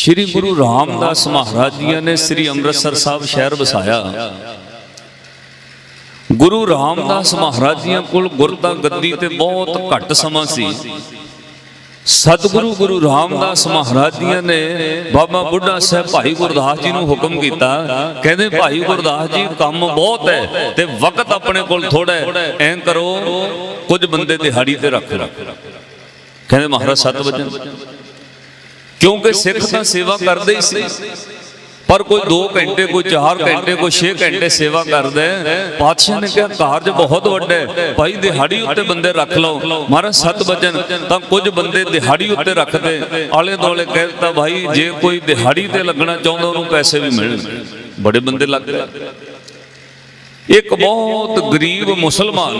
ਸ੍ਰੀ ਗੁਰੂ ਰਾਮਦਾਸ ਮਹਾਰਾਜ ਜੀ ਨੇ ਸ੍ਰੀ ਅੰਮ੍ਰਿਤਸਰ ਸਾਹਿਬ ਸ਼ਹਿਰ ਵਸਾਇਆ। ਗੁਰੂ ਰਾਮਦਾਸ ਮਹਾਰਾਜ ਜੀ ਕੋਲ ਗੁਰਤਾ ਗੱਦੀ ਤੇ ਬਹੁਤ ਘੱਟ ਸਮਾਂ ਸੀ। ਸਤਿਗੁਰੂ ਗੁਰੂ ਰਾਮਦਾਸ ਮਹਾਰਾਜ ਜੀ ਨੇ ਬਾਬਾ ਬੁੱਢਾ ਸਾਹਿਬ ਭਾਈ ਗੁਰਦਾਸ ਜੀ ਨੂੰ ਹੁਕਮ ਕੀਤਾ। ਕਹਿੰਦੇ ਭਾਈ ਗੁਰਦਾਸ ਜੀ ਕੰਮ ਬਹੁਤ ਹੈ ਤੇ ਵਕਤ ਆਪਣੇ ਕੋਲ ਥੋੜਾ ਹੈ। ਐਂ ਕਰੋ ਕੁਝ ਬੰਦੇ ਦਿਹਾੜੀ ਤੇ ਰੱਖ ਲਓ। ਕਹਿੰਦੇ ਮਹਾਰਾਜ ਸੱਤ ਵਜਨ ਕਿਉਂਕਿ ਸਿੱਖ ਤਾਂ ਸੇਵਾ ਕਰਦੇ ਹੀ ਸੀ। ਪਰ ਕੋਈ 2 ਘੰਟੇ ਕੋਈ 4 ਘੰਟੇ ਕੋਈ 6 ਘੰਟੇ ਸੇਵਾ ਕਰਦਾ। ਪਾਤਸ਼ਾਹ ਨੇ ਕਿਹਾ ਕਾਰਜ ਬਹੁਤ ਵੱਡਾ। ਹੈ ਭਾਈ ਦਿਹਾੜੀ ਉੱਤੇ ਬੰਦੇ ਰੱਖ ਲਓ। ਮਹਾਰਾਜ ਸੱਤ ਵਜਨ ਤਾਂ ਕੁਝ ਬੰਦੇ ਦਿਹਾੜੀ ਉੱਤੇ ਰੱਖਦੇ। ਆਲੇ ਦੁਆਲੇ ਕਹਿ ਦਿੱਤਾ ਭਾਈ ਜੇ ਕੋਈ ਦਿਹਾੜੀ ਤੇ ਲੱਗਣਾ ਚਾਹੁੰਦਾ ਉਹਨੂੰ ਪੈਸੇ ਵੀ ਮਿਲਣਗੇ ਬੜੇ ਬੰਦੇ ਲੱਗ ਗਏ ਇੱਕ ਬਹੁਤ ਗਰੀਬ ਮੁਸਲਮਾਨ।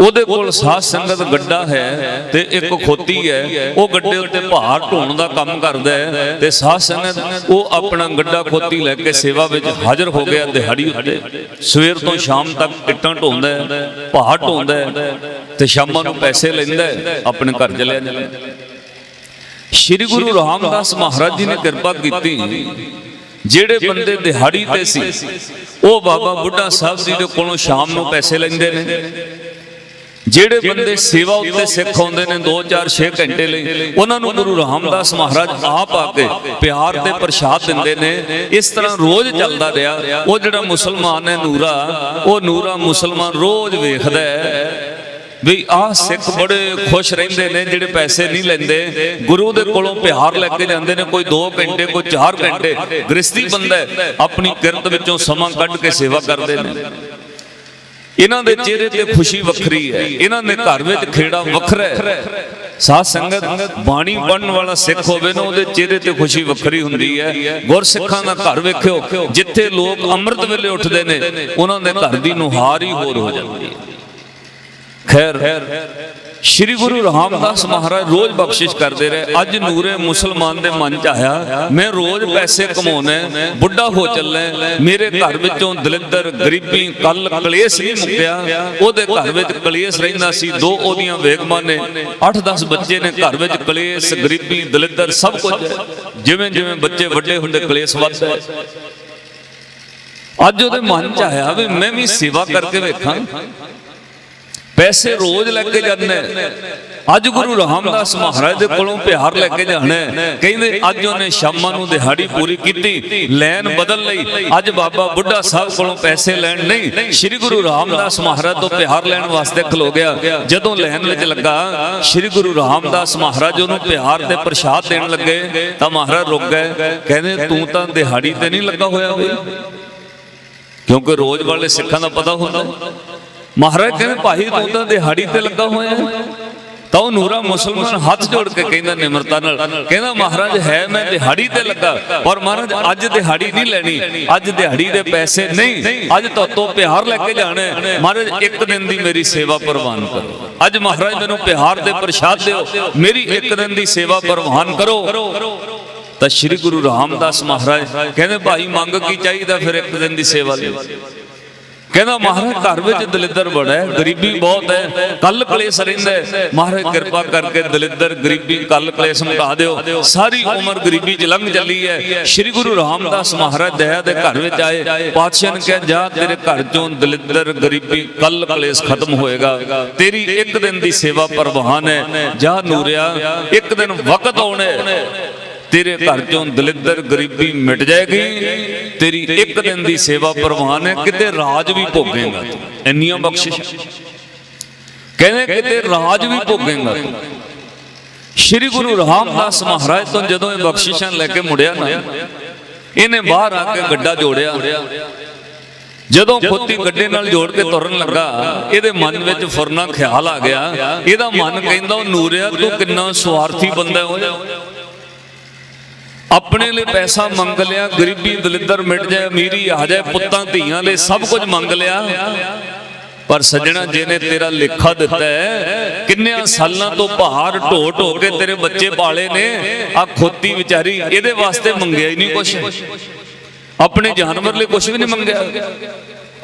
ਉਹਦੇ ਕੋਲ ਸਾਧ ਸੰਗਤ ਗੱਡਾ ਹੈ ਤੇ ਇੱਕ ਖੋਤੀ ਹੈ, ਉਹ ਗੱਡੇ ਉੱਤੇ ਭਾਰ ਢੋਣ ਦਾ ਕੰਮ ਕਰਦਾ ਹੈ ਤੇ ਸਾਧ ਸੰਗਤ ਉਹ ਆਪਣਾ ਗੱਡਾ ਖੋਤੀ ਲੈ ਕੇ ਸੇਵਾ ਵਿੱਚ ਹਾਜ਼ਰ ਹੋ ਗਿਆ ਦਿਹਾੜੀ ਉੱਤੇ। ਸਵੇਰ ਤੋਂ ਸ਼ਾਮ ਤੱਕ ਇੱਟਾਂ ਢੋਂਦਾ ਹੈ, ਭਾਰ ਢੋਂਦਾ ਹੈ ਤੇ ਸ਼ਾਮਾਂ ਨੂੰ ਪੈਸੇ ਲੈਂਦਾ ਹੈ, ਆਪਣੇ ਘਰ ਚਲਿਆ ਜਾਂਦਾ ਸ੍ਰੀ ਗੁਰੂ ਰਾਮਦਾਸ ਮਹਾਰਾਜ ਜੀ ਨੇ ਕਿਰਪਾ ਕੀਤੀ, ਜਿਹੜੇ ਬੰਦੇ ਦਿਹਾੜੀ ਤੇ ਸੀ, ਉਹ ਬਾਬਾ ਬੁੱਢਾ ਸਾਹਿਬ ਜੀ ਦੇ ਕੋਲੋਂ ਸ਼ਾਮ ਨੂੰ ਪੈਸੇ ਲੈਂਦੇ ਨੇ। ਜਿਹੜੇ ਬੰਦੇ ਸੇਵਾ ਉੱਤੇ ਸਿੱਖ ਆਉਂਦੇ ਨੇ 2 4 6 ਘੰਟੇ ਲਈ ਉਹਨਾਂ ਨੂੰ ਗੁਰੂ ਰਾਮਦਾਸ ਮਹਾਰਾਜ ਆਪ ਆ ਕੇ ਪਿਆਰ ਤੇ ਪ੍ਰਸ਼ਾਦ ਦਿੰਦੇ ਨੇ। ਇਸ ਤਰ੍ਹਾਂ ਰੋਜ਼ ਚੱਲਦਾ ਰਿਹਾ। ਉਹ ਜਿਹੜਾ ਮੁਸਲਮਾਨ ਹੈ ਨੂਰਾ ਉਹ ਨੂਰਾ ਮੁਸਲਮਾਨ ਰੋਜ਼ ਵੇਖਦਾ ਹੈ ਵੀ ਆਹ ਸਿੱਖ ਬੜੇ ਖੁਸ਼ ਰਹਿੰਦੇ ਨੇ ਜਿਹੜੇ ਪੈਸੇ ਨਹੀਂ ਲੈਂਦੇ। ਗੁਰੂ ਦੇ ਕੋਲੋਂ ਪਿਆਰ ਲੈ ਕੇ ਜਾਂਦੇ ਨੇ ਕੋਈ 2 ਘੰਟੇ ਕੋਈ 4 ਘੰਟੇ। ਗ੍ਰਸਤੀ ਬੰਦਾ ਆਪਣੀ ਕਿਰਤ ਵਿੱਚੋਂ ਸਮਾਂ ਕੱਢ ਕੇ ਸੇਵਾ ਕਰਦੇ ਨੇ। ਇਹਨਾਂ ਦੇ ਚਿਹਰੇ ਤੇ ਖੁਸ਼ੀ ਵੱਖਰੀ ਹੈ। ਇਹਨਾਂ ਦੇ ਘਰ ਵਿੱਚ ਖੇੜਾ ਵੱਖਰਾ ਹੈ। ਸਾਧ ਸੰਗਤ ਬਾਣੀ ਪੜਨ ਵਾਲਾ ਸਿੱਖ ਹੋਵੇ ਨਾ, ਉਹਦੇ ਚਿਹਰੇ ਤੇ ਖੁਸ਼ੀ ਵੱਖਰੀ ਹੁੰਦੀ ਹੈ। ਗੁਰਸਿੱਖਾਂ ਦਾ ਘਰ ਵੇਖਿਓ, ਜਿੱਥੇ ਲੋਕ ਅੰਮ੍ਰਿਤ ਵੇਲੇ ਉੱਠਦੇ ਨੇ, ਉਹਨਾਂ ਦੇ ਘਰ ਦੀ ਨੁਹਾਰ ਹੀ ਹੋਰ ਹੋ ਜਾਂਦੀ ਹੈ। ਖੈਰ ਸ਼੍ਰੀ ਗੁਰੂ ਰਾਮਦਾਸ ਮਹਾਰਾਜ ਰੋਜ਼ ਬਖਸ਼ਿਸ਼ ਕਰਦੇ ਰਹੇ। ਅੱਜ ਨੂਰੇ ਮੁਸਲਮਾਨ ਦੇ ਮਨ ਚ ਆਇਆ ਮੈਂ ਰੋਜ਼ ਪੈਸੇ ਕਮਾਉਣਾ ਬੁੱਢਾ ਹੋ ਚੱਲਾ ਮੇਰੇ ਘਰ ਵਿੱਚੋਂ ਦਲਿੱਦਰ ਗਰੀਬੀ ਕੱਲ ਕਲੇਸ਼ ਨਹੀਂ ਮੁੱਕਿਆ। ਉਹਦੇ ਘਰ ਵਿੱਚ ਕਲੇਸ਼ ਰਹਿੰਦਾ ਸੀ ਦੋ ਉਹਦੀਆਂ ਵੇਗਮਾਂ ਨੇ। 8-10 ਬੱਚੇ ਨੇ ਘਰ ਵਿੱਚ ਕਲੇਸ਼ ਗਰੀਬੀ ਦਲਿੱਦਰ ਸਭ ਕੁਝ। ਜਿਵੇਂ ਜਿਵੇਂ ਬੱਚੇ ਵੱਡੇ ਹੁੰਦੇ ਕਲੇਸ਼ ਵੱਧਦਾ। ਅੱਜ ਉਹਦੇ ਮਨ ਚ ਆਇਆ ਵੀ ਮੈਂ ਵੀ ਸੇਵਾ ਕਰਕੇ ਵੇਖਾਂ। ਪੈਸੇ ਰੋਜ਼ ਲੈ ਕੇ ਜਾਂਦੇ ਅੱਜ ਗੁਰੂ ਰਾਮਦਾਸ ਮਹਾਰਾਜ ਦੇ ਕੋਲੋਂ ਪਿਆਰ ਲੈ ਕੇ ਜਾਣਾ ਕਹਿੰਦੇ, ਅੱਜ ਉਹਨੇ ਸ਼ਾਮਾਂ ਨੂੰ ਦਿਹਾੜੀ ਪੂਰੀ ਕੀਤੀ, ਲੈਣ ਬਦਲ ਲਈ। ਅੱਜ ਬਾਬਾ ਬੁੱਢਾ ਸਾਹਿਬ ਕੋਲੋਂ ਪੈਸੇ ਲੈਣ ਨਹੀਂ। ਸ੍ਰੀ ਗੁਰੂ ਰਾਮਦਾਸ ਮਹਾਰਾਜ ਤੋਂ ਪਿਆਰ ਲੈਣ ਵਾਸਤੇ ਖਲੋ ਗਿਆ। ਜਦੋਂ ਲੈਣ ਵਿੱਚ ਲੱਗਾ, ਸ੍ਰੀ ਗੁਰੂ ਰਾਮਦਾਸ ਮਹਾਰਾਜ ਉਹਨੂੰ ਪਿਆਰ ਤੇ ਪ੍ਰਸ਼ਾਦ ਦੇਣ ਲੱਗੇ, ਤਾਂ ਮਹਾਰਾਜ ਰੁਕ ਗਏ। ਕਹਿੰਦੇ, ਤੂੰ ਤਾਂ ਦਿਹਾੜੀ ਤੇ ਨਹੀਂ ਲੱਗਾ ਹੋਇਆ ਬਈ ਕਿਉਂਕਿ ਰੋਜ਼ ਵਾਲੇ ਸਿੱਖਾਂ ਦਾ ਪਤਾ ਹੁੰਦਾ। ਮਹਾਰਾਜ ਕਹਿੰਦੇ ਭਾਈ ਤੂੰ ਤਾਂ ਦਿਹਾੜੀ ਤੇ ਲੱਗਾ ਹੋਇਆ ਤਾਂ ਉਹ ਨੂਰਾ ਮੁਸਲਮਾਨ ਹੱਥ ਜੋੜ ਕੇ ਕਹਿੰਦਾ ਨਿਮਰਤਾ ਨਾਲ, ਕਹਿੰਦਾ ਮਹਾਰਾਜ ਹੈ ਮੈਂ ਦਿਹਾੜੀ ਤੇ ਲੱਗਾ, ਪਰ ਮਹਾਰਾਜ ਅੱਜ ਦਿਹਾੜੀ ਨਹੀਂ ਲੈਣੀ, ਅੱਜ ਦਿਹਾੜੀ ਦੇ ਪੈਸੇ ਨਹੀਂ, ਅੱਜ ਤੋਂ ਪਿਆਰ ਲੈ ਕੇ ਜਾਣਾ ਮਹਾਰਾਜ, ਇੱਕ ਦਿਨ ਦੀ ਮੇਰੀ ਸੇਵਾ ਪ੍ਰਵਾਨ ਕਰੋ। ਅੱਜ ਮਹਾਰਾਜ ਮੈਨੂੰ ਪਿਆਰ ਦੇ ਪ੍ਰਸ਼ਾਦ ਦਿਓ, ਮੇਰੀ ਇੱਕ ਦਿਨ ਦੀ ਸੇਵਾ ਪ੍ਰਵਾਨ ਕਰੋ। ਤਾਂ ਸ੍ਰੀ ਗੁਰੂ ਰਾਮਦਾਸ ਮਹਾਰਾਜ ਕਹਿੰਦੇ, ਭਾਈ, ਮੰਗ ਕੀ ਚਾਹੀਦਾ ਫਿਰ ਇੱਕ ਦਿਨ ਦੀ ਸੇਵਾ ਲਈ? ਕਹਿੰਦਾ, ਮਹਾਰਾਜ, ਘਰ ਵਿੱਚ ਦਲਿੱਦਰ ਬੜਾ ਗਰੀਬੀ ਬਹੁਤ ਹੈ, ਕੱਲ ਕਲੇਸ਼ ਰਹਿੰਦਾ ਮਹਾਰਾਜ, ਕਿਰਪਾ ਕਰਕੇ ਦਲਿੱਦਰ, ਗਰੀਬੀ, ਕੱਲ ਕਲੇਸ਼ ਮੁਕਾ ਦਿਓ। ਸਾਰੀ ਉਮਰ ਗਰੀਬੀ ਚ ਲੰਘ ਚੱਲੀ ਹੈ। ਸ੍ਰੀ ਗੁਰੂ ਰਾਮਦਾਸ ਮਹਾਰਾਜ ਦਇਆ ਦੇ ਘਰ ਵਿੱਚ ਆਏ। ਪਾਤਸ਼ਾਹ ਨੇ ਕਿਹਾ, ਜਾ ਤੇਰੇ ਘਰ ਚੋਂ ਦਲਿੱਦਰ, ਗਰੀਬੀ, ਕੱਲ ਕਲੇਸ਼ ਖਤਮ ਹੋਏਗਾ। ਤੇਰੀ ਇੱਕ ਦਿਨ ਦੀ ਸੇਵਾ ਪ੍ਰਵਾਨ ਹੈ। ਜਾ ਨੂਰਿਆ, ਇੱਕ ਦਿਨ ਵਕਤ ਆਉਣਾ ਤੇਰੇ ਘਰ ਚੋਂ ਦਲਿੱਦਰ ਗਰੀਬੀ ਮਿਟ ਜਾਏਗੀ, ਤੇਰੀ ਇੱਕ ਦਿਨ ਦੀ ਸੇਵਾ ਪ੍ਰਵਾਨ ਹੈ, ਕਿਤੇ ਰਾਜ ਵੀ ਭੋਗੇਗਾ ਤੂੰ। ਇੰਨੀਆਂ ਬਖਸ਼ਿਸ਼ਾਂ। ਕਹਿੰਦੇ ਕਿਤੇ ਰਾਜ ਵੀ ਭੋਗੇਗਾ ਤੂੰ। ਸ਼੍ਰੀ ਗੁਰੂ ਰਾਮਦਾਸ ਮਹਾਰਾਜ ਤੋਂ ਜਦੋਂ ਇਹ ਬਖਸ਼ਿਸ਼ਾਂ ਲੈ ਕੇ ਮੁੜਿਆ ਨਾ, ਇਹਨੇ ਬਾਹਰ ਆ ਕੇ ਗੱਡਾ ਜੋੜਿਆ। ਜਦੋਂ ਖੋਤੀ ਗੱਡੇ ਨਾਲ ਜੋੜ ਕੇ ਤੁਰਨ ਲੱਗਾ, ਇਹਦੇ ਮਨ ਵਿੱਚ ਫੁਰਨਾ ਖਿਆਲ ਆ ਗਿਆ। ਇਹਦਾ ਮਨ ਕਹਿੰਦਾ, ਉਹ ਨੂਰਿਆ, ਤੂੰ ਕਿੰਨਾ ਸਵਾਰਥੀ ਬੰਦਾ ਹੋਇਆ ਆਪਣੇ ਲਈ ਪੈਸਾ ਮੰਗ ਲਿਆ, ਗਰੀਬੀ ਦਲਿੱਦਰ ਮਿਟ ਜਾਏ, ਅਮੀਰੀ ਆ ਜਾਏ, ਪੁੱਤਾਂ ਧੀਆਂ ਲਈ ਸਭ ਕੁਝ ਮੰਗ ਲਿਆ। ਪਰ ਸੱਜਣਾ, ਜਿਹਨੇ ਤੇਰਾ ਲੇਖਾ ਦਿੱਤਾ ਹੈ, ਕਿੰਨਿਆਂ ਸਾਲਾਂ ਤੋਂ ਭਾਰ ਢੋ ਢੋ ਕੇ ਤੇਰੇ ਬੱਚੇ ਪਾਲੇ ਨੇ ਆ ਖੋਤੀ ਵਿਚਾਰੀ, ਇਹਦੇ ਵਾਸਤੇ ਮੰਗਿਆ ਹੀ ਨਹੀਂ ਕੁਛ। ਆਪਣੇ ਜਾਨਵਰ ਲਈ ਕੁਛ ਵੀ ਨਹੀਂ ਮੰਗਿਆ।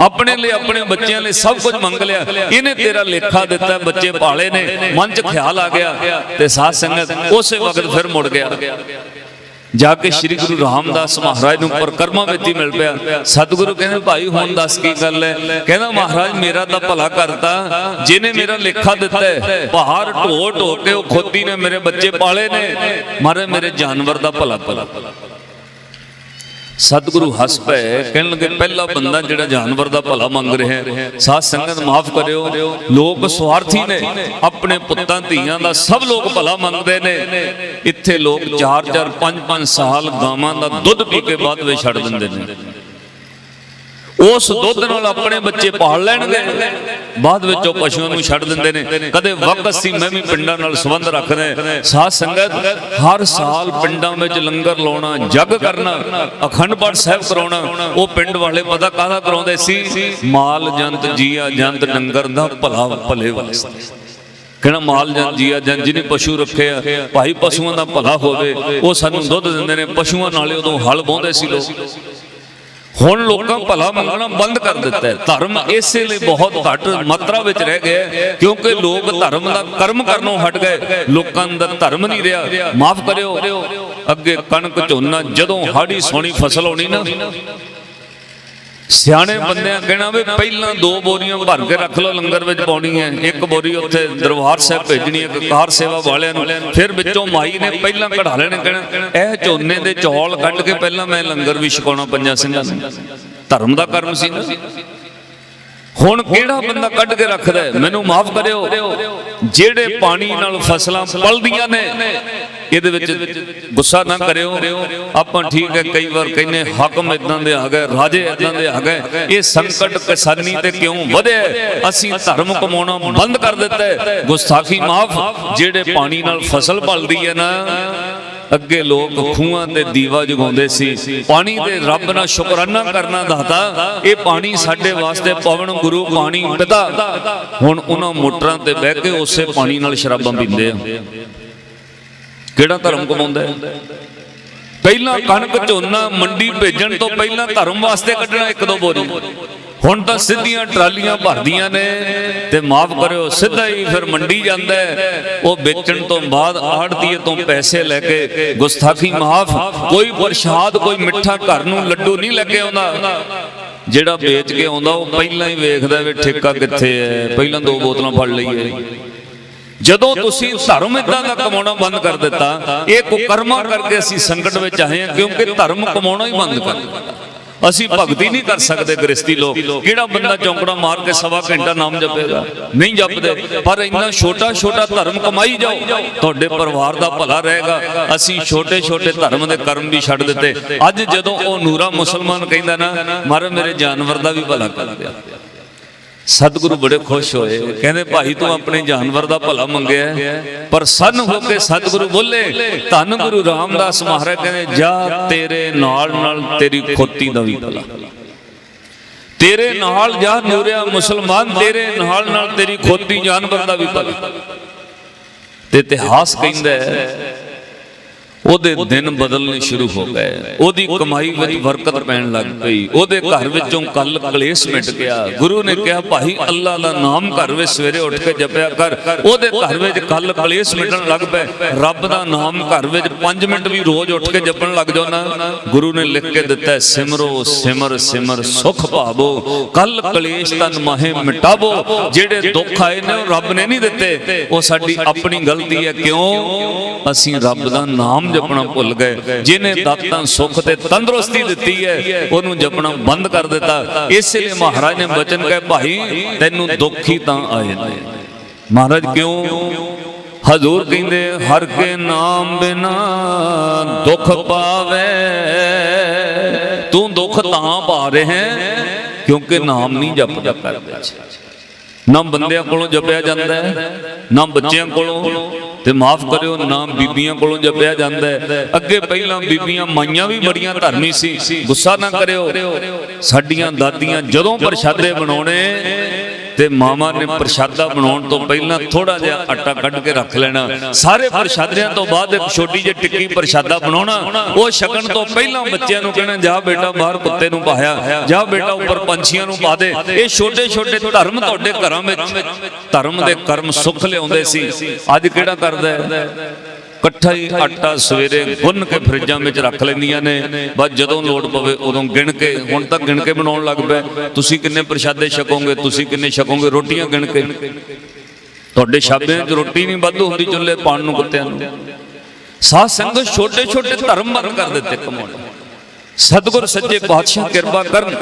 ਆਪਣੇ ਲਈ, ਆਪਣੇ ਬੱਚਿਆਂ ਲਈ ਸਭ ਕੁਝ ਮੰਗ ਲਿਆ। ਇਹਨੇ ਤੇਰਾ ਲੇਖਾ ਦਿੱਤਾ, ਬੱਚੇ ਪਾਲੇ ਨੇ, ਮਨ 'ਚ ਖਿਆਲ ਆ ਗਿਆ ਤੇ ਸਾਧ ਸੰਗਤ ਉਸੇ ਵਕਤ ਫਿਰ ਮੁੜ ਗਿਆ। ਜਾ ਕੇ ਸ੍ਰੀ ਗੁਰੂ ਰਾਮਦਾਸ ਮਹਾਰਾਜ ਨੂੰ ਪਰਕਰਮਾ ਵਿੱਚ ਹੀ ਮਿਲ ਪਿਆ। ਸਤਿਗੁਰੂ ਕਹਿੰਦੇ, ਭਾਈ, ਹੁਣ ਦੱਸ ਕੀ ਗੱਲ ਹੈ? ਕਹਿੰਦਾ, ਮਹਾਰਾਜ, ਮੇਰਾ ਤਾਂ ਭਲਾ ਕਰਤਾ। ਜਿਹਨੇ ਮੇਰਾ ਲੇਖਾ ਦਿੱਤਾ ਹੈ, ਪਹਾੜ ਢੋ ਢੋ ਕੇ ਉਹ ਖੋਤੀ ਨੇ, ਮੇਰੇ ਬੱਚੇ ਪਾਲੇ ਨੇ। ਮਾਰੇ, ਮੇਰੇ ਜਾਨਵਰ ਦਾ ਭਲਾ ਭਲਾ ਸਤਿਗੁਰੂ ਹੱਸ ਪਏ, ਕਹਿਣ ਲੱਗੇ, ਪਹਿਲਾ ਬੰਦਾ ਜਿਹੜਾ ਜਾਨਵਰ ਦਾ ਭਲਾ ਮੰਗ ਰਿਹਾ ਹੈ, ਸਾਧ ਸੰਗਤ ਮਾਫ ਕਰਿਓ। ਲੋਕ ਸਵਾਰਥੀ ਨੇ, ਆਪਣੇ ਪੁੱਤਾਂ, ਧੀਆਂ ਦਾ ਸਭ ਲੋਕ ਭਲਾ ਮੰਗਦੇ ਨੇ। ਇੱਥੇ ਲੋਕ 4-4 5-5 ਸਾਲ ਗਾਵਾਂ ਦਾ ਦੁੱਧ ਪੀ ਕੇ ਬਾਅਦ ਵਿੱਚ ਛੱਡ ਦਿੰਦੇ ਨੇ। ਉਸ ਦੁੱਧ ਨਾਲ ਆਪਣੇ ਬੱਚੇ ਪਾਲ ਲੈਣਗੇ। ਬਾਅਦ ਵਿੱਚ ਉਹ ਪਸ਼ੂਆਂ ਨੂੰ ਛੱਡ ਦਿੰਦੇ ਨੇ। ਕਦੇ ਵਕਤ ਸੀ, ਮੈਂ ਵੀ ਪਿੰਡਾਂ ਨਾਲ ਸੰਬੰਧ ਰੱਖਦਾ। ਸਾਧ ਸੰਗਤ, ਹਰ ਸਾਲ ਪਿੰਡਾਂ ਵਿੱਚ ਲੰਗਰ ਲਾਉਣਾ, ਜਗ ਕਰਨਾ, ਅਖੰਡ ਪਾਠ ਸਾਹਿਬ ਕਰਾਉਣਾ, ਉਹ ਪਿੰਡ ਵਾਲੇ ਪਤਾ ਕਾਹਦਾ ਕਰਾਉਂਦੇ ਸੀ? ਮਾਲ ਜੰਤ, ਜੀਆ ਜੰਤ, ਡੰਗਰ ਦਾ ਭਲਾ ਭਲੇ ਵਾਸਤੇ। ਕਿਹੜਾ ਮਾਲ ਜਨ ਜੀਆ ਜਨ ਜਿਹਨੇ ਪਸ਼ੂ ਰੱਖੇ ਆ, ਭਾਈ ਪਸ਼ੂਆਂ ਦਾ ਭਲਾ ਹੋਵੇ, ਉਹ ਸਾਨੂੰ ਦੁੱਧ ਦਿੰਦੇ ਨੇ। ਪਸ਼ੂਆਂ ਨਾਲੇ ਉਦੋਂ ਹਲ ਬੋਂਦੇ ਸੀ ਲੋਕ। ਹੁਣ ਲੋਕਾਂ ਭਲਾ ਮੰਗਣਾ ਬੰਦ ਕਰ ਦਿੱਤਾ ਹੈ। ਧਰਮ ਇਸੇ ਲਈ ਬਹੁਤ ਘੱਟ ਮਾਤਰਾ ਵਿੱਚ ਰਹਿ ਗਿਆ ਕਿਉਂਕਿ ਲੋਕ ਧਰਮ ਦਾ ਕਰਮ ਕਰਨੋਂ ਹਟ ਗਏ। ਲੋਕਾਂ ਦਾ ਧਰਮ ਨਹੀਂ ਰਿਹਾ। ਮਾਫ ਕਰਿਓ। ਅੱਗੇ ਕਣਕ ਝੋਨਾ ਜਦੋਂ ਹਾੜੀ ਸੋਹਣੀ ਫਸਲ ਹੋਣੀ ਨਾ ਸਿਆਣੇ ਬੰਦਿਆਂ ਕਹਿਣਾ ਵੀ ਪਹਿਲਾਂ ਦੋ ਬੋਰੀਆਂ ਭਰ ਕੇ ਰੱਖ ਲਓ, ਲੰਗਰ ਵਿੱਚ ਪਾਉਣੀ ਹੈ। ਇੱਕ ਬੋਰੀ ਉੱਥੇ ਦਰਬਾਰ ਸਾਹਿਬ ਭੇਜਣੀ ਹੈ ਕਾਰ ਸੇਵਾ ਵਾਲਿਆਂ ਨੂੰ। ਫਿਰ ਵਿੱਚੋਂ ਮਾਈ ਨੇ ਪਹਿਲਾਂ ਕਢਾ ਲੈਣੇ ਕਹਿਣਾ, ਇਹ ਝੋਨੇ ਦੇ ਚੌਲ ਕੱਢ ਕੇ ਪਹਿਲਾਂ ਮੈਂ ਲੰਗਰ ਵੀ ਛਕਾਉਣਾ ਪੰਜਾਂ ਸਿੰਘਾਂ ਨੂੰ। ਧਰਮ ਦਾ ਕਰਮ ਸੀ ਨਾ। ਹੁਣ ਕਿਹੜਾ ਬੰਦਾ ਕੱਢ ਕੇ ਰੱਖਦਾ ਮੈਨੂੰ ਮਾਫ ਕਰਿਓ। ਜਿਹੜੇ ਪਾਣੀ ਨਾਲ ਫਸਲਾਂ ਪਲਦੀਆਂ ਨੇ, ਇਹਦੇ ਵਿੱਚ ਗੁੱਸਾ ਨਾ ਕਰਿਓ। ਆਪਾਂ ਠੀਕ ਹੈ, ਕਈ ਵਾਰ ਕਹਿੰਨੇ ਹਾਕਮ ਇਦਾਂ ਦੇ ਆ ਗਏ ਰਾਜੇ ਇਦਾਂ ਦੇ ਆ ਗਏ ਇਹ ਸੰਕਟ ਕਿਸਾਨੀ ਤੇ ਕਿਉਂ ਵਧਿਆ ਅਸੀਂ ਧਰਮ ਕਮਾਉਣਾ ਬੰਦ ਕਰ ਦਿੱਤਾ ਗੁਸਤਾਖੀ ਮਾਫ। ਜਿਹੜੇ ਪਾਣੀ ਨਾਲ ਫਸਲ ਪਲਦੀ ਹੈ ਨਾ ਅੱਗੇ ਲੋਕ ਖੂਹਾਂ ਤੇ ਦੀਵਾ ਜਗਾਉਂਦੇ ਸੀ। ਪਾਣੀ ਦੇ ਰੱਬ ਨਾਲ ਸ਼ੁਕਰਾਨਾ ਕਰਨਾ ਦਾਤਾ, ਇਹ ਪਾਣੀ ਸਾਡੇ ਵਾਸਤੇ ਪਵਨ ਗੁਰੂ ਪਾਣੀ ਪਿਤਾ। ਹੁਣ ਉਹਨਾਂ ਮੋਟਰਾਂ ਤੇ ਬਹਿ ਕੇ ਉਸੇ ਪਾਣੀ ਨਾਲ ਸ਼ਰਾਬਾਂ ਪੀਂਦੇ ਆ। ਕਿਹੜਾ ਧਰਮ ਕਮਾਉਂਦਾ ਹੈ? ਪਹਿਲਾਂ ਕਣਕ ਝੋਨਾ ਮੰਡੀ ਭੇਜਣ ਤੋਂ ਪਹਿਲਾਂ ਧਰਮ ਵਾਸਤੇ ਕੱਢਣਾ ਇੱਕ ਦੋ ਬੋਰੀ। ਹੁਣ ਤਾਂ ਸਿੱਧੀਆਂ ਟਰਾਲੀਆਂ ਭਰਦੀਆਂ ਨੇ ਤੇ ਮਾਫ ਕਰਿਓ, ਸਿੱਧਾ ਹੀ ਫਿਰ ਮੰਡੀ ਜਾਂਦਾ ਉਹ ਵੇਚਣ ਤੋਂ ਬਾਅਦ ਆੜਤੀਏ ਤੋਂ ਪੈਸੇ ਲੈ ਕੇ ਗੁਸਤਾਖੀ ਮਾਫ ਕੋਈ ਪ੍ਰਸ਼ਾਦ, ਕੋਈ ਮਿੱਠਾ ਘਰ ਨੂੰ ਲੱਡੂ ਨਹੀਂ ਲੈ ਕੇ ਆਉਂਦਾ। ਜਿਹੜਾ ਵੇਚ ਕੇ ਆਉਂਦਾ, ਉਹ ਪਹਿਲਾਂ ਹੀ ਵੇਖਦਾ ਵੀ ਠੇਕਾ ਕਿੱਥੇ ਹੈ, ਪਹਿਲਾਂ ਦੋ ਬੋਤਲਾਂ ਫੜ ਲਈਏ ਜਦੋਂ ਤੁਸੀਂ ਧਰਮ ਇਦਾਂ ਦਾ ਕਮਾਉਣਾ ਬੰਦ ਕਰ ਦਿੱਤਾ, ਇਹ ਕੁਕਰਮਾ ਕਰਕੇ ਅਸੀਂ ਸੰਕਟ ਵਿੱਚ ਆਏ ਹਾਂ, ਕਿਉਂਕਿ ਧਰਮ ਕਮਾਉਣਾ ਹੀ ਬੰਦ ਕਰ ਦਿੱਤਾ। ਅਸੀਂ ਭਗਤੀ ਨਹੀਂ ਕਰ ਸਕਦੇ ਗ੍ਰਸਤੀ ਲੋਕ। ਕਿਹੜਾ ਬੰਦਾ ਚੌਂਕੜਾ ਮਾਰ ਕੇ ਸਵਾ ਘੰਟਾ ਨਾਮ ਜਪੇਗਾ, ਨਹੀਂ ਜਪਦੇ। ਪਰ ਇੰਨਾ ਛੋਟਾ ਛੋਟਾ ਧਰਮ ਕਮਾਈ ਜਾਓ, ਤੁਹਾਡੇ ਪਰਿਵਾਰ ਦਾ ਭਲਾ ਰਹੇਗਾ। ਅਸੀਂ ਛੋਟੇ ਛੋਟੇ ਧਰਮ ਦੇ ਕਰਮ ਵੀ ਛੱਡ ਦਿੱਤੇ। ਅੱਜ ਜਦੋਂ ਉਹ ਨੂਰਾ ਮੁਸਲਮਾਨ ਕਹਿੰਦਾ ਨਾ, ਮਰ ਮੇਰੇ ਜਾਨਵਰ ਦਾ ਵੀ ਭਲਾ ਕਰ ਦਿਆ। ਸਤਿਗੁਰੂ ਬੜੇ ਖੁਸ਼ ਹੋਏ। ਕਹਿੰਦੇ, ਭਾਈ, ਤੂੰ ਆਪਣੇ ਜਾਨਵਰ ਦਾ ਭਲਾ ਮੰਗਿਆ ਪਰ ਸਨ ਹੋ ਕੇ ਸਤਿਗੁਰੂ ਬੋਲੇ, ਧੰਨ ਗੁਰੂ ਰਾਮਦਾਸ ਮਹਾਰਾਜ ਕਹਿੰਦੇ, ਜਾ ਤੇਰੇ ਨਾਲ ਨਾਲ ਤੇਰੀ ਖੋਤੀ ਦਾ ਵੀ ਭਲਾ। ਤੇਰੇ ਨਾਲ ਜਾ ਨੂਰਿਆ ਮੁਸਲਮਾਨ, ਤੇਰੇ ਨਾਲ ਨਾਲ ਤੇਰੀ ਖੋਤੀ ਜਾਨਵਰ ਦਾ ਵੀ ਭਲਾ। ਤੇ ਇਤਿਹਾਸ ਕਹਿੰਦਾ ਹੈ ਉਹਦੇ ਦਿਨ ਬਦਲਨੇ ਸ਼ੁਰੂ ਹੋ ਗਏ। ਉਹਦੀ ਕਮਾਈ ਵਿੱਚ ਬਰਕਤ ਪੈਣ ਲੱਗ ਪਈ। ਉਹਦੇ ਘਰ ਵਿੱਚੋਂ ਕੱਲ ਕਲੇਸ਼ ਮਿਟ ਗਿਆ। ਗੁਰੂ ਨੇ ਕਿਹਾ, ਭਾਈ, ਅੱਲਾ ਦਾ ਨਾਮ ਘਰ ਵਿੱਚ ਸਵੇਰੇ ਉੱਠ ਕੇ ਜਪਿਆ ਕਰ। ਉਹਦੇ ਘਰ ਵਿੱਚ ਕੱਲ ਕਲੇਸ਼ ਮਿਟਣ ਲੱਗ ਪਏ। ਰੱਬ ਦਾ ਨਾਮ ਘਰ ਵਿੱਚ 5 ਮਿੰਟ ਵੀ ਰੋਜ਼ ਉੱਠ ਕੇ ਜਪਣ ਲੱਗ ਜਾਓ ਗੁਰੂ ਨੇ ਲਿਖ ਕੇ ਦਿੱਤਾ ਸਿਮਰੋ, ਸਿਮਰ ਸਿਮਰ, ਸੁਖ ਭਾਵੋ। ਕੱਲ ਕਲੇਸ਼ ਤਨ ਮਹੇ ਮਿਟਾਵੋ। ਜਿਹੜੇ ਦੁੱਖ ਆਏ ਨੇ ਰੱਬ ਨੇ ਨਹੀਂ ਦਿੱਤੇ। ਉਹ ਸਾਡੀ ਆਪਣੀ ਗਲਤੀ ਹੈ। ਕਿਉਂ? ਅਸੀਂ ਰੱਬ ਦਾ ਨਾਮ ਜਪਣਾ ਭੁੱਲ ਗਏ। ਜਿਨੇ ਦਾਤਾਂ ਸੁੱਖ ਤੇ ਤੰਦਰੁਸਤੀ ਦਿੱਤੀ ਹੈ ਉਹਨੂੰ ਜਪਣਾ ਬੰਦ ਕਰ ਦਿੱਤਾ। ਇਸੇ ਲਈ ਮਹਾਰਾਜ ਨੇ ਬਚਨ ਕਹੇ ਭਾਈ ਤੈਨੂੰ ਦੁੱਖ ਹੀ ਤਾਂ ਆਏ ਨੇ। ਮਹਾਰਾਜ ਕਿਉਂ? ਹਜ਼ੂਰ ਕਹਿੰਦੇ ਹਰ ਕੇ ਨਾਮ ਬਿਨਾ ਦੁੱਖ ਪਾਵੇ। ਤੂੰ ਦੁੱਖ ਤਾਂ ਪਾ ਰਿਹਾ ਹੈ ਕਿਉਂਕਿ ਨਾਮ ਨਹੀਂ ਜਪਦਾ ਕਰਦੇ ਨਾ ਬੰਦਿਆਂ ਕੋਲੋਂ ਜਪਿਆ ਜਾਂਦਾ ਹੈ, ਨਾ ਬੱਚਿਆਂ ਕੋਲੋਂ। ਤੇ ਮਾਫ ਕਰਿਓ, ਨਾ ਬੀਬੀਆਂ ਕੋਲੋਂ ਜਪਿਆ ਜਾਂਦਾ ਹੈ। ਅੱਗੇ ਪਹਿਲਾਂ ਬੀਬੀਆਂ ਮਾਈਆਂ ਵੀ ਬੜੀਆਂ ਧਰਮੀ ਸੀ, ਗੁੱਸਾ ਨਾ ਕਰਿਓ। ਸਾਡੀਆਂ ਦਾਦੀਆਂ ਜਦੋਂ ਪ੍ਰਸ਼ਾਦੇ ਬਣਾਉਣੇ ਤੇ ਮਾਮਾ ਨੇ ਪ੍ਰਸ਼ਾਦਾ ਬਣਾਉਣ ਤੋਂ ਪਹਿਲਾਂ ਥੋੜਾ ਜਿਹਾ ਆਟਾ ਕੱਢ ਕੇ ਰੱਖ ਲੈਣਾ। ਸਾਰੇ ਪ੍ਰਸ਼ਾਦਿਆਂ ਤੋਂ ਬਾਅਦ ਇੱਕ ਛੋਟੀ ਜਿਹੀ ਟਿੱਕੀ ਪ੍ਰਸ਼ਾਦਾ ਬਣਾਉਣਾ। ਉਹ ਛਕਣ ਤੋਂ ਪਹਿਲਾਂ ਬੱਚਿਆਂ ਨੂੰ ਕਹਿਣਾ, ਜਾ ਬੇਟਾ ਬਾਹਰ ਕੁੱਤੇ ਨੂੰ ਪਾਇਆ ਜਾ ਬੇਟਾ ਉੱਪਰ ਪੰਛੀਆਂ ਨੂੰ ਪਾ ਦੇ। ਇਹ ਛੋਟੇ ਛੋਟੇ ਧਰਮ ਤੁਹਾਡੇ ਘਰਾਂ ਵਿੱਚ। ਧਰਮ ਦੇ ਕਰਮ ਸੁੱਖ ਲਿਆਉਂਦੇ ਸੀ। ਅੱਜ ਕਿਹੜਾ ਕਰਦਾ ਹੈ? ਇਕੱਠਾ ਹੀ ਆਟਾ ਸਵੇਰੇ ਗੁੰਨ ਕੇ ਫਰਿੱਜਾਂ ਵਿੱਚ ਰੱਖ ਲੈਂਦੀਆਂ ਨੇ। ਬਸ ਜਦੋਂ ਲੋੜ ਪਵੇ ਉਦੋਂ ਗਿਣ ਕੇ, ਹੁਣ ਤਾਂ ਗਿਣ ਕੇ ਬਣਾਉਣ ਲੱਗ ਪਏ ਤੁਸੀਂ ਕਿੰਨੇ ਪ੍ਰਸ਼ਾਦੇ ਛਕੋਗੇ, ਤੁਸੀਂ ਕਿੰਨੇ ਛਕੋਗੇ, ਰੋਟੀਆਂ ਗਿਣ ਕੇ। ਤੁਹਾਡੇ ਸ਼ਾਬਿਆਂ 'ਚ ਰੋਟੀ ਨਹੀਂ ਵੱਧ ਹੁੰਦੀ ਚੁੱਲ੍ਹੇ ਪਾਣ ਨੂੰ ਕੁੱਤਿਆਂ ਨੂੰ। ਸਾਧ ਸੰਗਤ ਛੋਟੇ ਛੋਟੇ ਧਰਮ ਬੰਦ ਕਰ ਦਿੱਤੇ ਕਮਾਉਣ। ਸਤਿਗੁਰ ਸੱਚੇ ਪਾਤਸ਼ਾਹ ਕਿਰਪਾ ਕਰਨ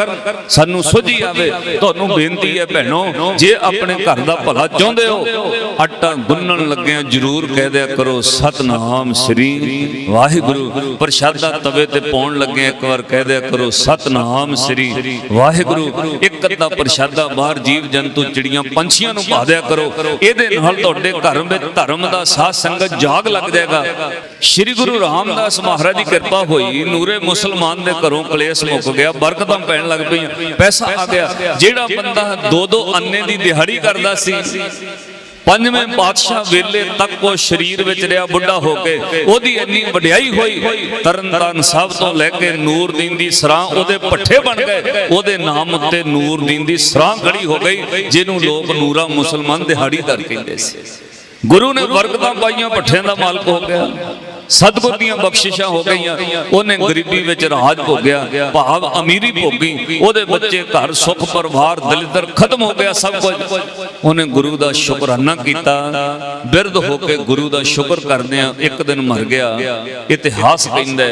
ਸਾਨੂੰ ਸੁਝੀ ਆਵੇ। ਤੁਹਾਨੂੰ ਬੇਨਤੀ ਹੈ ਭੈਣੋ, ਜੇ ਆਪਣੇ ਘਰ ਦਾ ਭਲਾ ਚਾਹੁੰਦੇ ਹੋ ਆਟਾ ਗੁੰਨਣ ਲੱਗਿਆਂ ਜਰੂਰ ਕਹਿ ਦਿਆ ਕਰੋ, ਸਤਨਾਮ ਸ੍ਰੀ ਵਾਹਿਗੁਰੂ। ਪ੍ਰਸ਼ਾਦਾ ਤਵੇ ਤੇ ਪਾਉਣ ਲੱਗਿਆਂ ਇੱਕ ਵਾਰ ਕਹਿ ਦਿਆ ਕਰੋ, ਸਤਨਾਮ ਸ੍ਰੀ ਵਾਹਿਗੁਰੂ। ਇੱਕ ਅੱਧਾ ਪ੍ਰਸ਼ਾਦਾ ਬਾਹਰ ਜੀਵ ਜੰਤੂ ਚਿੜੀਆਂ ਪੰਛੀਆਂ ਨੂੰ ਪਾ ਦਿਆ ਕਰੋ। ਇਹਦੇ ਨਾਲ ਤੁਹਾਡੇ ਘਰ ਵਿੱਚ ਧਰਮ ਦਾ ਸਾਧ ਸੰਗਤ ਜਾਗ ਲੱਗ ਜਾਏਗਾ। ਸ੍ਰੀ ਗੁਰੂ ਰਾਮਦਾਸ ਮਹਾਰਾਜ ਦੀ ਕਿਰਪਾ ਹੋਈ ਨੂਰੇ ਮੁਸਲਮਾਨ ਦੇ ਘਰੋਂ ਕਲੇਸ਼ ਮੁੱਕ ਗਿਆ ਬਰਕਤਾਂ ਪੈਣ ਲੱਗ ਪਈਆਂ। ਪੈਸਾ ਆ ਗਿਆ। ਜਿਹੜਾ ਬੰਦਾ ਦੋ ਦੋ ਅੰਨੇ ਦੀ ਦਿਹਾੜੀ ਕਰਦਾ ਸੀ ਪੰਜਵੇਂ ਪਾਤਸ਼ਾਹ ਵੇਲੇ ਤੱਕ ਉਹ ਸਰੀਰ ਵਿੱਚ ਰਿਹਾ ਬੁੱਢਾ ਹੋ ਕੇ। ਉਹਦੀ ਇੰਨੀ ਵਡਿਆਈ ਹੋਈ ਤਰਨਤਾਰਨ ਸਾਹਿਬ ਤੋਂ ਲੈ ਕੇ ਨੂਰਦੀਨ ਦੀ ਸਰਾਂ ਉਹਦੇ ਪੱਠੇ ਬਣ ਗਏ। ਉਹਦੇ ਨਾਮ ਉੱਤੇ ਨੂਰਦੀਨ ਦੀ ਸਰਾਂ ਖੜੀ ਹੋ ਗਈ ਜਿਹਨੂੰ ਲੋਕ ਨੂਰਾ ਮੁਸਲਮਾਨ ਦਿਹਾੜੀਦਾਰ ਕਹਿੰਦੇ ਸੀ। ਗੁਰੂ ਨੇ ਬਰਕਤਾਂ ਪਾਈਆਂ ਪੱਠਿਆਂ ਦਾ ਮਾਲਕ ਹੋ ਗਿਆ। ਸਤਿਗੁਰ ਦੀਆਂ ਬਖਸ਼ਿਸ਼ਾਂ ਹੋ ਗਈਆਂ। ਉਹਨੇ ਗਰੀਬੀ ਵਿੱਚ ਰਾਜ ਭੋਗਿਆ ਭਾਵ ਅਮੀਰੀ ਭੋਗੀ। ਉਹਦੇ ਬੱਚੇ ਘਰ ਸੁਖ ਪਰਿਵਾਰ ਦਲਿੱਦਰ ਖਤਮ ਹੋ ਗਿਆ ਸਭ ਕੁਝ। ਉਹਨੇ ਗੁਰੂ ਦਾ ਸ਼ੁਕਰਾਨਾ ਕੀਤਾ। ਬਿਰਧ ਹੋ ਕੇ ਗੁਰੂ ਦਾ ਸ਼ੁਕਰ ਕਰਦਿਆਂ ਇੱਕ ਦਿਨ ਮਰ ਗਿਆ। ਇਤਿਹਾਸ ਕਹਿੰਦਾ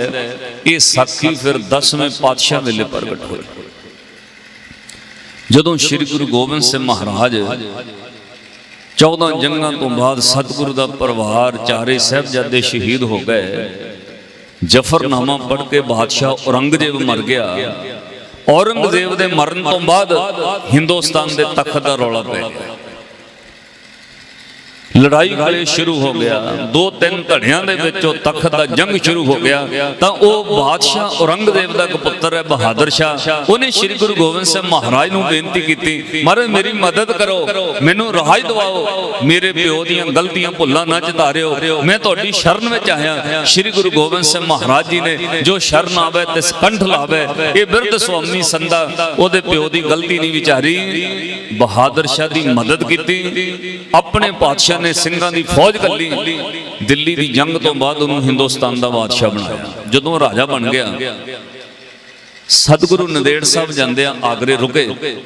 ਇਹ ਸਾਖੀ ਫਿਰ 10ਵੇਂ ਪਾਤਸ਼ਾਹ ਵੇਲੇ ਪ੍ਰਗਟ ਹੋਈ। ਜਦੋਂ ਸ੍ਰੀ ਗੁਰੂ ਗੋਬਿੰਦ ਸਿੰਘ ਮਹਾਰਾਜ 14 ਜੰਗਾਂ ਤੋਂ ਬਾਅਦ ਸਤਿਗੁਰੂ ਦਾ ਪਰਿਵਾਰ ਚਾਰੇ ਸਾਹਿਬਜ਼ਾਦੇ ਸ਼ਹੀਦ ਹੋ ਗਏ। ਜਫਰਨਾਮਾ ਪੜ੍ਹ ਕੇ ਬਾਦਸ਼ਾਹ ਔਰੰਗਜ਼ੇਬ ਮਰ ਗਿਆ। ਔਰੰਗਜ਼ੇਬ ਦੇ ਮਰਨ ਤੋਂ ਬਾਅਦ ਹਿੰਦੁਸਤਾਨ ਦੇ ਤਖਤ ਦਾ ਰੌਲਾ ਪੈ ਗਿਆ। ਲੜਾਈ ਕਲੇ ਸ਼ੁਰੂ ਹੋ ਗਿਆ। ਦੋ ਤਿੰਨ ਧੜਿਆਂ ਦੇ ਵਿੱਚੋਂ ਤਖਤ ਦਾ ਜੰਗ ਸ਼ੁਰੂ ਹੋ ਗਿਆ। ਤਾਂ ਉਹ ਬਾਦਸ਼ਾਹ ਔਰੰਗਜ਼ੇਬ ਦਾ ਇੱਕ ਪੁੱਤਰ ਹੈ, ਬਹਾਦਰ ਸ਼ਾਹ। ਉਹਨੇ ਸ੍ਰੀ ਗੁਰੂ ਗੋਬਿੰਦ ਸਿੰਘ ਮਹਾਰਾਜ ਨੂੰ ਬੇਨਤੀ ਕੀਤੀ, ਮਹਾਰਾਜ, ਮੇਰੀ ਮਦਦ ਕਰੋ। ਮੈਨੂੰ ਰਾਜ ਦਿਵਾਓ। ਮੇਰੇ ਪਿਓ ਦੀਆਂ ਗਲਤੀਆਂ ਭੁੱਲਾਂ ਨਾ ਚਿਤਾਰਿਓ। ਮੈਂ ਤੁਹਾਡੀ ਸ਼ਰਨ ਵਿੱਚ ਆਇਆ। ਸ੍ਰੀ ਗੁਰੂ ਗੋਬਿੰਦ ਸਿੰਘ ਮਹਾਰਾਜ ਜੀ ਨੇ ਜੋ ਸ਼ਰਨ ਆਵੇ ਤਿਸ ਕੰਠ ਲਾਵੇ, ਇਹ ਬਿਰਧ ਸੁਆਮੀ ਸੰਦਾ ਉਹਦੇ ਪਿਓ ਦੀ ਗਲਤੀ ਨਹੀਂ ਵਿਚਾਰੀ। ਬਹਾਦਰ ਸ਼ਾਹ ਦੀ ਮਦਦ ਕੀਤੀ। ਆਪਣੇ ਪਾਤਸ਼ਾਹ ਨੇ ਸਿੰਘਾਂ ਦੀ ਫੌਜ ਕੱਲੀ ਦਿੱਲੀ ਦੀ ਜੰਗ ਤੋਂ ਬਾਅਦ ਉਹਨੂੰ ਹਿੰਦੁਸਤਾਨ ਦਾ ਬਾਦਸ਼ਾਹ ਬਣਾਇਆ। ਜਦੋਂ ਰਾਜਾ ਬਣ ਗਿਆ, ਸਤਿਗੁਰੂ ਨੰਦੇੜ ਸਾਹਿਬ ਜਾਂਦੇ ਆ, ਆਗਰੇ ਰੁਕੇ।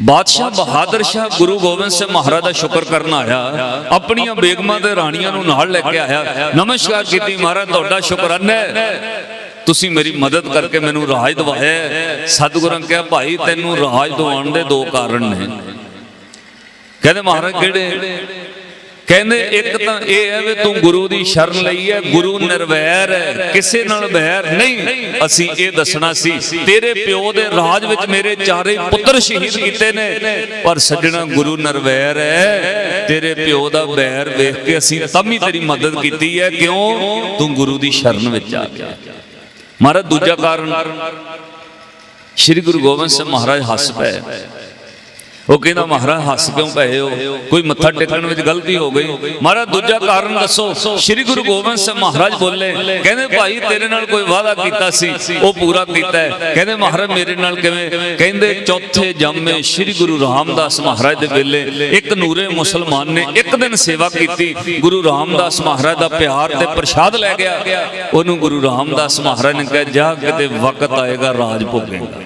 ਬਾਦਸ਼ਾਹ ਬਹਾਦਰ ਸ਼ਾਹ ਗੁਰੂ ਗੋਬਿੰਦ ਸਿੰਘ ਮਹਾਰਾਜ ਦਾ ਸ਼ੁਕਰ ਕਰਨ ਆਇਆ। ਆਪਣੀਆਂ ਬੇਗਮਾਂ ਤੇ ਰਾਣੀਆਂ ਨੂੰ ਨਾਲ ਲੈ ਕੇ ਆਇਆ। ਨਮਸਕਾਰ ਕੀਤੀ, ਮਹਾਰਾਜ, ਤੁਹਾਡਾ ਸ਼ੁਕਰਾਨਾ ਹੈ। ਤੁਸੀਂ ਮੇਰੀ ਮਦਦ ਕਰਕੇ ਮੈਨੂੰ ਰਾਜ ਦਵਾਇਆ ਹੈ। ਸਤਿਗੁਰਾਂ ਕਿਹਾ, ਭਾਈ, ਤੈਨੂੰ ਰਾਜ ਦਵਾਉਣ ਦੇ ਦੋ ਕਾਰਨ ਨੇ। ਕਹਿੰਦੇ, ਮਹਾਰਾਜ, ਕਿਹੜੇ? ਕਹਿੰਦੇ ਇੱਕ ਤਾਂ ਇਹ ਹੈ ਵੀ ਤੂੰ ਗੁਰੂ ਦੀ ਸ਼ਰਨ ਲਈ ਹੈ, ਗੁਰੂ ਨਿਰਵੈਰ ਹੈ, ਕਿਸੇ ਨਾਲ ਵੈਰ ਨਹੀਂ। ਅਸੀਂ ਇਹ ਦੱਸਣਾ ਸੀ, ਤੇਰੇ ਪਿਓ ਦੇ ਰਾਜ ਵਿੱਚ ਮੇਰੇ ਚਾਰੇ ਪੁੱਤਰ ਸ਼ਹੀਦ ਕੀਤੇ ਨੇ, ਪਰ ਸੱਜਣਾ ਗੁਰੂ ਨਿਰਵੈਰ ਹੈ। ਤੇਰੇ ਪਿਓ ਦਾ ਵੈਰ ਵੇਖ ਕੇ ਅਸੀਂ ਤਾਂ ਵੀ ਤੇਰੀ ਮਦਦ ਕੀਤੀ ਹੈ, ਕਿਉਂ? ਤੂੰ ਗੁਰੂ ਦੀ ਸ਼ਰਨ ਵਿੱਚ ਆ ਗਿਆ। ਮਹਾਰਾਜ, ਦੂਜਾ ਕਾਰਨ, ਸ੍ਰੀ ਗੁਰੂ ਗੋਬਿੰਦ ਸਿੰਘ ਮਹਾਰਾਜ ਹੱਸ ਪਏ। ਉਹ ਕਹਿੰਦਾ ਮਹਾਰਾਜ ਹੱਸ ਕਿਉਂ ਪਏ ਹੋ? ਕੋਈ ਮੱਥਾ ਟੇਕਣ ਵਿੱਚ ਗਲਤੀ ਹੋ ਗਈ? ਮਹਾਰਾਜ ਦੂਜਾ ਕਾਰਨ ਦੱਸੋ। ਸ੍ਰੀ ਗੁਰੂ ਗੋਬਿੰਦ ਸਿੰਘ ਮਹਾਰਾਜ ਬੋਲੇ। ਕਹਿੰਦੇ ਭਾਈ ਤੇਰੇ ਨਾਲ ਕੋਈ ਵਾਅਦਾ ਕੀਤਾ ਸੀ? ਉਹ ਪੂਰਾ ਕੀਤਾ ਕਹਿੰਦੇ ਮਹਾਰਾਜ ਮੇਰੇ ਨਾਲ ਕਿਵੇਂ? ਕਹਿੰਦੇ ਚੌਥੇ ਜਾਮੇ ਸ੍ਰੀ ਗੁਰੂ ਰਾਮਦਾਸ ਮਹਾਰਾਜ ਦੇ ਵੇਲੇ ਇੱਕ ਨੂਰੇ ਮੁਸਲਮਾਨ ਨੇ ਇੱਕ ਦਿਨ ਸੇਵਾ ਕੀਤੀ। ਗੁਰੂ ਰਾਮਦਾਸ ਮਹਾਰਾਜ ਦਾ ਪਿਆਰ ਤੇ ਪ੍ਰਸ਼ਾਦ ਲੈ ਗਿਆ। ਉਹਨੂੰ ਗੁਰੂ ਰਾਮਦਾਸ ਮਹਾਰਾਜ ਨੇ ਕਿਹਾ ਜਾ ਕਿਤੇ ਵਕਤ ਆਏਗਾ ਰਾਜ ਭੋਗੇਗਾ।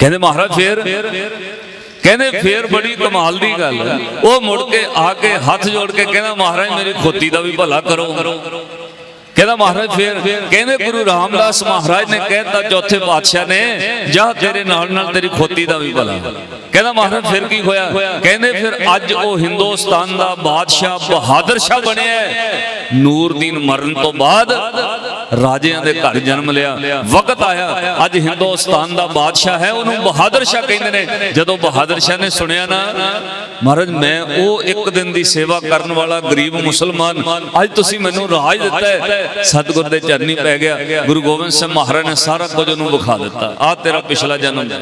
ਕਹਿੰਦੇ ਮਹਾਰਾਜ ਫੇਰ, ਕਹਿੰਦੇ ਫੇਰ ਬੜੀ ਕਮਾਲ ਦੀ ਗੱਲ। ਉਹ ਮੁੜ ਕੇ ਆ ਕੇ ਹੱਥ ਜੋੜ ਕੇ ਕਹਿੰਦਾ, ਮਹਾਰਾਜ ਮੇਰੀ ਖੋਤੀ ਦਾ ਵੀ ਭਲਾ ਕਰੋ। ਕਹਿੰਦਾ, ਮਹਾਰਾਜ ਫੇਰ, ਕਹਿੰਦੇ ਗੁਰੂ ਰਾਮਦਾਸ ਮਹਾਰਾਜ ਨੇ ਕਹਿਤਾ, ਚੌਥੇ ਪਾਤਸ਼ਾਹ ਨੇ, ਜਾ ਤੇਰੇ ਨਾਲ ਨਾਲ ਤੇਰੀ ਖੋਤੀ ਦਾ ਵੀ ਭਲਾ। ਕਹਿੰਦਾ, ਮਹਾਰਾਜ ਫਿਰ ਕੀ ਹੋਇਆ? ਕਹਿੰਦੇ ਫਿਰ ਅੱਜ ਉਹ ਹਿੰਦੁਸਤਾਨ ਦਾ ਬਾਦਸ਼ਾਹ ਬਹਾਦਰ ਸ਼ਾਹ ਬਣਿਆ ਨੂਰਦੀਨ ਮਰਨ ਤੋਂ ਬਾਅਦ ਰਾਜਿਆਂ ਦੇ ਘਰ ਜਨਮ ਲਿਆ। ਵਕਤ ਆਇਆ। ਅੱਜ ਹਿੰਦੁਸਤਾਨ ਦਾ ਬਾਦਸ਼ਾਹ ਹੈ। ਉਹਨੂੰ ਬਹਾਦਰ ਸ਼ਾਹ ਕਹਿੰਦੇ ਨੇ। ਜਦੋਂ ਬਹਾਦਰ ਸ਼ਾਹ ਨੇ ਸੁਣਿਆ ਨਾ, ਮਹਾਰਾਜ, ਮੈਂ ਉਹ ਇੱਕ ਦਿਨ ਦੀ ਸੇਵਾ ਕਰਨ ਵਾਲਾ ਗਰੀਬ ਮੁਸਲਮਾਨ। ਅੱਜ ਤੁਸੀਂ ਮੈਨੂੰ ਰਾਜ ਦਿੱਤਾ ਹੈ। ਸਤਿਗੁਰ ਦੇ ਚਰਨੀ ਪੈ ਗਿਆ। ਗੁਰੂ ਗੋਬਿੰਦ ਸਿੰਘ ਮਹਾਰਾਜ ਨੇ ਸਾਰਾ ਕੁਝ ਉਹਨੂੰ ਵਿਖਾ ਦਿੱਤਾ। ਆ ਤੇਰਾ ਪਿਛਲਾ ਜਨਮ ਹੈ।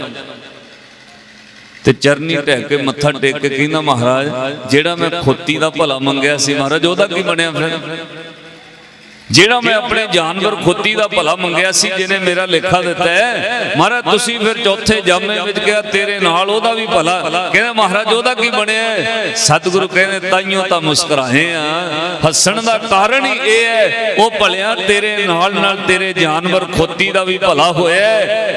ਤੇ ਚਰਨੀ ਢਹਿ ਕੇ ਮੱਥਾ ਟੇਕ ਕੇ ਕਹਿੰਦਾ, ਮਹਾਰਾਜ, ਜਿਹੜਾ ਮੈਂ ਖੋਤੀ ਦਾ ਭਲਾ ਮੰਗਿਆ ਸੀ, ਮਹਾਰਾਜ, ਉਹਦਾ ਕੀ ਬਣਿਆ ਫਿਰ? ਜਿਹੜਾ ਮੈਂ ਆਪਣੇ ਜਾਨਵਰ ਖੁੱਤੀ ਦਾ ਭਲਾ ਮੰਗਿਆ ਸੀ, ਜਿਹਨੇ ਮੇਰਾ ਲੇਖਾ ਦਿੱਤਾ ਹੈ, ਮਹਾਰਾਜ ਤੁਸੀਂ ਫਿਰ ਚੌਥੇ ਜਾਮੇ ਵਿੱਚ ਕਿਹਾ, ਤੇਰੇ ਨਾਲ ਉਹਦਾ ਵੀ ਭਲਾ। ਕਹਿੰਦੇ, ਮਹਾਰਾਜ, ਉਹਦਾ ਕੀ ਬਣਿਆ ਸਤਿਗੁਰੂ ਕਹਿੰਦੇ, ਤਾਈਓ ਤਾਂ ਮੁਸਕਰਾਏ ਆ। ਹੱਸਣ ਦਾ ਕਾਰਨ ਹੀ ਇਹ ਹੈ, ਉਹ ਭਲਿਆ ਤੇਰੇ ਨਾਲ ਨਾਲ ਤੇਰੇ ਜਾਨਵਰ ਖੁੱਤੀ ਦਾ ਵੀ ਭਲਾ ਹੋਇਆ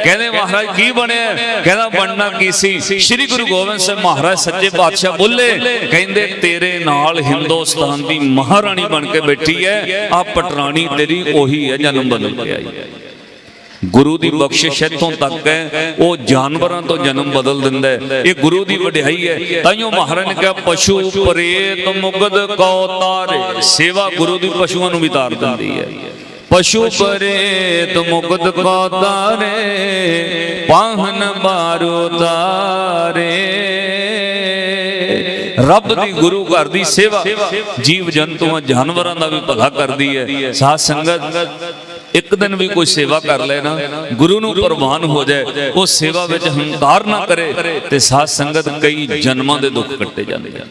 ਕਹਿੰਦੇ, ਮਹਾਰਾਜ, ਕੀ ਬਣਿਆ ਕਹਿੰਦਾ, ਬਣਨਾ ਕੀ ਸੀ? ਸ੍ਰੀ ਗੁਰੂ ਗੋਬਿੰਦ ਸਿੰਘ ਮਹਾਰਾਜ ਸੱਚੇ ਪਾਤਸ਼ਾਹ ਬੋਲੇ, ਕਹਿੰਦੇ, ਤੇਰੇ ਨਾਲ ਹਿੰਦੁਸਤਾਨ ਦੀ ਮਹਾਰਾਣੀ ਬਣ ਕੇ ਬੈਠੀ ਹੈ ਆ ਪਟਰਾਣੀ ਤੇਰੀ ਉਹੀ ਹੈ ਜਨਮ ਬਦਲ ਕੇ ਆਈ ਗੁਰੂ ਦੀ ਬਖਸ਼ਿਸ਼ ਇੱਥੋਂ ਤੱਕ ਹੈ, ਉਹ ਜਾਨਵਰਾਂ ਤੋਂ ਜਨਮ ਬਦਲ ਦਿੰਦਾ ਹੈ। ਇਹ ਗੁਰੂ ਦੀ ਵਡਿਆਈ ਹੈ ਤਾਈਓ ਮਹਾਰਾਜ ਨੇ ਕਿਹਾ, ਪਸ਼ੂ ਪ੍ਰੇਤ ਮੁਗਦ ਕਉ ਤਾਰੇ, ਸੇਵਾ ਗੁਰੂ ਦੀ ਪਸ਼ੂਆਂ ਨੂੰ ਵੀ ਤਾਰ ਦਿੰਦੀ ਹੈ। ਪਸ਼ੂ ਪ੍ਰੇਤ ਮੁਗਦ ਕਉ ਤਾਰੇ, ਪਾਹਨ ਬਾਰੋ ਤਾਰੇ। ਰੱਬ ਦੀ ਗੁਰੂ ਘਰ ਦੀ ਸੇਵਾ, ਜੀਵ ਜੰਤੂਆਂ, ਜਾਨਵਰਾਂ ਦਾ ਵੀ ਭਲਾ ਕਰਦੀ ਹੈ। ਸਾਧ ਸੰਗਤ, ਇੱਕ ਦਿਨ ਵੀ ਕੋਈ ਸੇਵਾ ਕਰ ਲੈ ਨਾ, ਗੁਰੂ ਨੂੰ ਪ੍ਰਵਾਨ ਹੋ ਜਾਏ, ਉਹ ਸੇਵਾ ਵਿੱਚ ਹੰਕਾਰ ਨਾ ਕਰੇ ਤੇ ਸਾਧ ਸੰਗਤ ਕਈ ਜਨਮਾਂ ਦੇ ਦੁੱਖ ਕੱਟੇ ਜਾਂਦੇ ਆ।